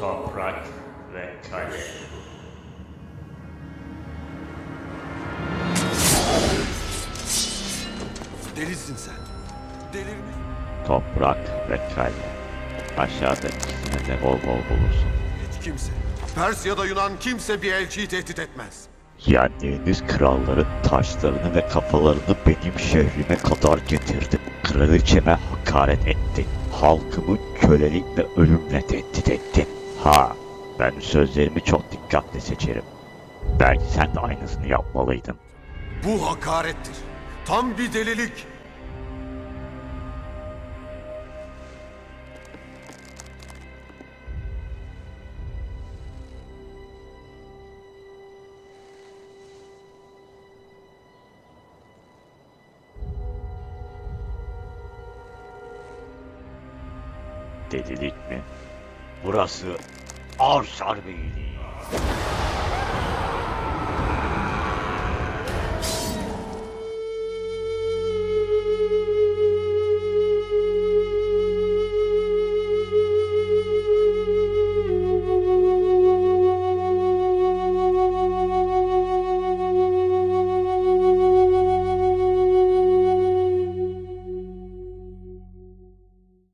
toprak ve kale. Delisin sen. Delirmiş. Toprak ve kale. Aşağıda ikisini de bol bol bulursun. Hiç kimse. Pers ya da Yunan kimse bir elçiyi tehdit etmez. Yendiğiniz kralların taşlarını ve kafalarını benim şehrime kadar getirdim. Kraliçeme hakaret ettin. Halkımı kölelik ve ölümle tehdit ettin. Ha, ben sözlerimi çok dikkatli seçerim. Belki sen de aynısını yapmalıydın. Bu hakarettir. Tam bir delilik. Delilik mi? Burası Ars Harbi'ydi.